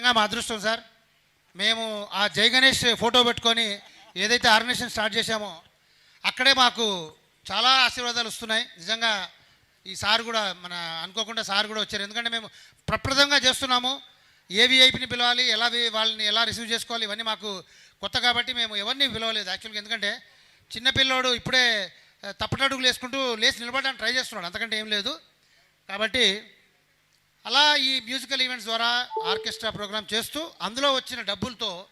నిజంగా మా అదృష్టం సార్. మేము ఆ జై గణేష్ ఫోటో పెట్టుకొని ఏదైతే ఆర్గనైజేషన్ స్టార్ట్ చేశామో అక్కడే మాకు చాలా ఆశీర్వాదాలు వస్తున్నాయి. నిజంగా ఈ సార్ కూడా మన అనుకోకుండా సార్ కూడా వచ్చారు. ఎందుకంటే మేము ప్రప్రదంగా చేస్తున్నాము. ఏ విఐపిని పిలవాలి ఎలా వాళ్ళని ఎలా రిసీవ్ చేసుకోవాలి ఇవన్నీ మాకు కొత్త కాబట్టి మేము ఎవరిని పిలవలేదు యాక్చువల్గా. ఎందుకంటే చిన్నపిల్లోడు ఇప్పుడే తప్పటడుగులు వేసుకుంటూ లేచి నిలబడడానికి ట్రై చేస్తున్నాడు. అంతకంటే ఏం లేదు. కాబట్టి అలా ఈ మ్యూజికల్ ఈవెంట్స్ ద్వారా ఆర్కెస్ట్రా ప్రోగ్రామ్ చేస్తూ అందులో వచ్చిన డబ్బులతో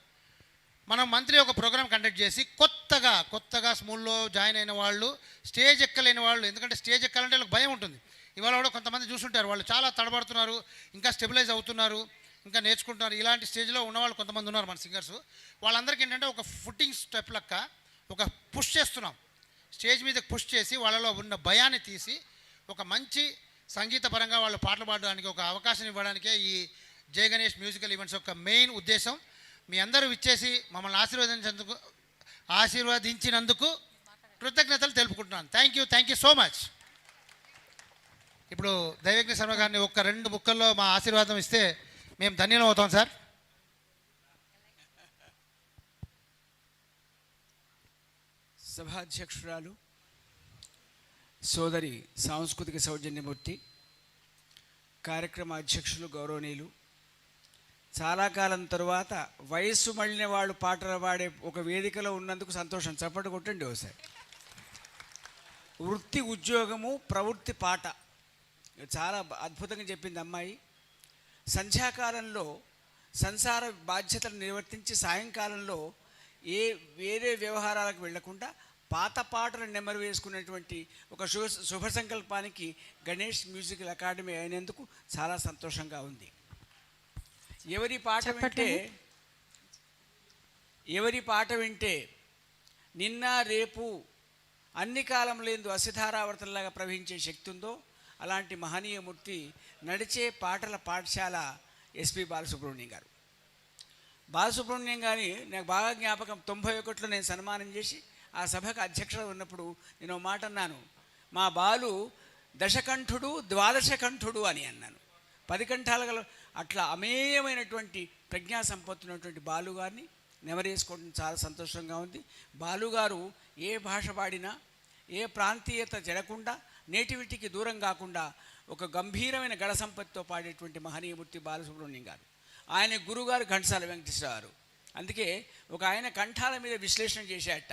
మనం మంత్లీ ఒక ప్రోగ్రామ్ కండక్ట్ చేసి కొత్తగా కొత్తగా స్కూల్లో జాయిన్ అయిన వాళ్ళు స్టేజ్ ఎక్కలేని వాళ్ళు ఎందుకంటే స్టేజ్ ఎక్కాలంటే వాళ్ళకి భయం ఉంటుంది. ఇవాళ కూడా కొంతమంది చూసుంటారు వాళ్ళు చాలా తడబడుతున్నారు ఇంకా స్టెబిలైజ్ అవుతున్నారు ఇంకా నేర్చుకుంటున్నారు. ఇలాంటి స్టేజ్లో ఉన్నవాళ్ళు కొంతమంది ఉన్నారు మన సింగర్స్. వాళ్ళందరికీ ఏంటంటే ఒక ఫుట్టింగ్ స్టెప్ లెక్క ఒక పుష్ చేస్తున్నాం. స్టేజ్ మీద పుష్ చేసి వాళ్ళలో ఉన్న భయాన్ని తీసి ఒక మంచి సంగీత పరంగా వాళ్ళు పాటలు పాడడానికి ఒక అవకాశం ఇవ్వడానికే ఈ జయ గణేష్ మ్యూజికల్ ఈవెంట్స్ యొక్క మెయిన్ ఉద్దేశం. మీ అందరూ ఇచ్చేసి మమ్మల్ని ఆశీర్వదించేందుకు ఆశీర్వదించినందుకు కృతజ్ఞతలు తెలుపుకుంటున్నాను. Thank you thank you so much ఇప్పుడు దైవజ్ఞ శర్మ గారిని ఒక్క రెండు ముక్కల్లో మా ఆశీర్వాదం ఇస్తే మేము ధన్యం అవుతాం సార్. సభాధ్యక్షురాలు సోదరి సాంస్కృతిక సౌజన్యమూర్తి కార్యక్రమ అధ్యక్షులు గౌరవనీయులు. చాలా కాలం తరువాత వయస్సు మళ్ళిన వాళ్ళు పాటలు పాడే ఒక వేదికలో ఉన్నందుకు సంతోషం. చప్పటి కొట్టండి ఒకసారి వృత్తి ఉద్యోగము ప్రవృత్తి పాట. చాలా అద్భుతంగా చెప్పింది అమ్మాయి. సంధ్యాకాలంలో సంసార బాధ్యతలు నిర్వర్తించి సాయంకాలంలో ఏ వేరే వ్యవహారాలకు వెళ్ళకుండా పాత పాటలు నెమరు వేసుకునేటువంటి ఒక శుభ శుభ సంకల్పానికి గణేష్ మ్యూజికల్ అకాడమీ అయినందుకు చాలా సంతోషంగా ఉంది. ఎవరి పాట వింటే ఎవరి పాట వింటే నిన్న రేపు అన్ని కాలంలేందు అసిధారావర్తనలాగా ప్రవహించే శక్తి ఉందో అలాంటి మహనీయమూర్తి నడిచే పాటల పాఠశాల ఎస్పి బాలసుబ్రహ్మణ్యం గారు. బాలసుబ్రహ్మణ్యం గారిని నాకు బాగా జ్ఞాపకం తొంభై ఒకటిలో నేను సన్మానం చేసి ఆ సభకు అధ్యక్షుడు ఉన్నప్పుడు నేను మాట అన్నాను. మా బాలు దశకంఠుడు ద్వాదశకంఠుడు అని అన్నాను. పది కంఠాలు గల అట్లా అమేయమైనటువంటి ప్రజ్ఞా సంపత్తున్నటువంటి బాలు గారిని నెమరేసుకోవడం చాలా సంతోషంగా ఉంది. బాలుగారు ఏ భాష పాడినా ఏ ప్రాంతీయత జరగకుండా నేటివిటీకి దూరం కాకుండా ఒక గంభీరమైన గడ సంపత్తితో పాడేటువంటి మహనీయమూర్తి బాలసుబ్రహ్మణ్యం గారు. ఆయన గురుగారు ఘంటసాల వెంకటేశ్వర గారు. అందుకే ఒక ఆయన కంఠాల మీద విశ్లేషణ చేసేట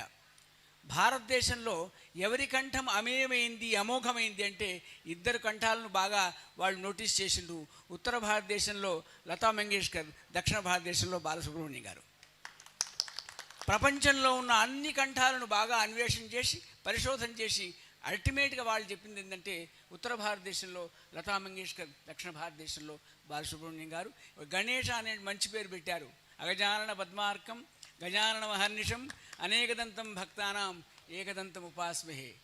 భారతదేశంలో ఎవరి కంఠం అమేయమైంది అమోఘమైంది అంటే ఇద్దరు కంఠాలను బాగా వాళ్ళు నోటీస్ చేసిండ్రు. ఉత్తర భారతదేశంలో లతా మంగేష్కర్ దక్షిణ భారతదేశంలో బాలసుబ్రహ్మణ్యం గారు. ప్రపంచంలో ఉన్న అన్ని కంఠాలను బాగా అన్వేషణ చేసి పరిశోధన చేసి అల్టిమేట్గా వాళ్ళు చెప్పింది ఏంటంటే ఉత్తర భారతదేశంలో లతా మంగేష్కర్ దక్షిణ భారతదేశంలో బాలసుబ్రహ్మణ్యం గారు. గణేష అనే మంచి పేరు పెట్టారు. అగజానన పద్మార్కం గజానన మహర్నిషం అనేకదంతం భక్తానాం ఏకదంతం ఉపాస్మహే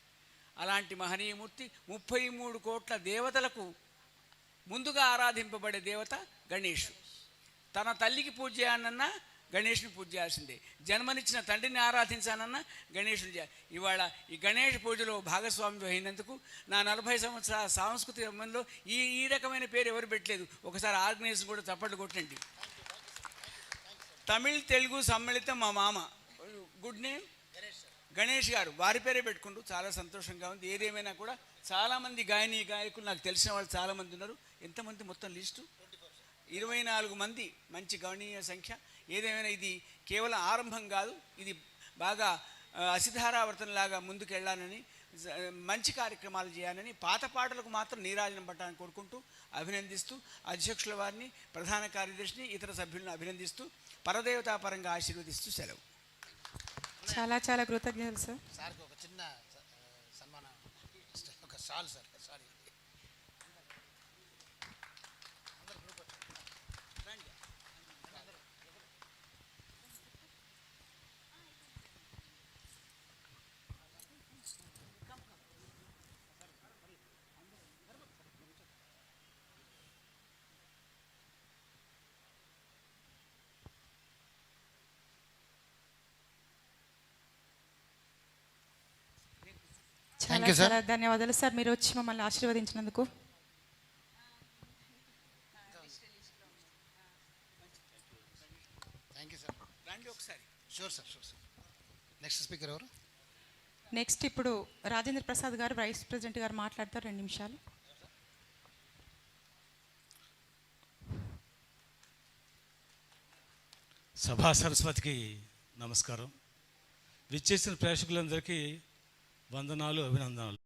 అలాంటి మహనీయమూర్తి ముప్పై మూడు కోట్ల దేవతలకు ముందుగా ఆరాధింపబడే దేవత గణేష్. తన తల్లికి పూజ చేయాలన్నా గణేష్ని పూజ చేయాల్సిందే. జన్మనిచ్చిన తండ్రిని ఆరాధించానన్నా గణేషుని చేయాలి ఇవాళ ఈ గణేష్ పూజలో భాగస్వామ్యం అయినందుకు నా నలభై సంవత్సరాల సాంస్కృతిక రంగంలో ఈ ఈ రకమైన పేరు ఎవరు పెట్టలేదు. ఒకసారి ఆర్గనైజేషన్ కూడా చప్పట్లు కొట్టండి. తమిళ్ తెలుగు సమ్మిళితం మా మామ. గుడ్ నేమ్ గణేష్ గారు. వారి పేరే పెట్టుకుంటూ చాలా సంతోషంగా ఉంది. ఏదేమైనా కూడా చాలామంది గాయని గాయకులు నాకు తెలిసిన వాళ్ళు చాలామంది ఉన్నారు. ఎంతమంది మొత్తం లిస్టు? ఇరవై నాలుగు మంది. మంచి గణనీయ సంఖ్య. ఏదేమైనా ఇది కేవలం ఆరంభం కాదు. ఇది బాగా అసిధారావర్తనలాగా ముందుకెళ్ళానని మంచి కార్యక్రమాలు చేయాలని పాత పాటలకు మాత్రం నీరాజనం పట్టాలని కోరుకుంటూ అభినందిస్తూ అధ్యక్షుల వారిని ప్రధాన కార్యదర్శిని ఇతర సభ్యులను అభినందిస్తూ పరదేవతాపరంగా ఆశీర్వదిస్తూ సెలవు. చాలా చాలా కృతజ్ఞతలు సార్ సార్కి ఒక చిన్న సన్మానం. ఒక సార్. సారీ చాలా ధన్యవాదాలు. సార్ మీరు వచ్చి మమ్మల్ని ఆశీర్వదించినందుకు. ఒకసారి. Sure sir sure sir next speaker ఎవరు? నెక్స్ట్ ఇప్పుడు రాజేంద్ర ప్రసాద్ గారు వైస్ ప్రెసిడెంట్ గారు మాట్లాడతారు. రెండు నిమిషాలు. సభా సరస్వతికి నమస్కారం. విచ్చేసిన ప్రేక్షకులందరికీ వందనాలు అభినందనాలు.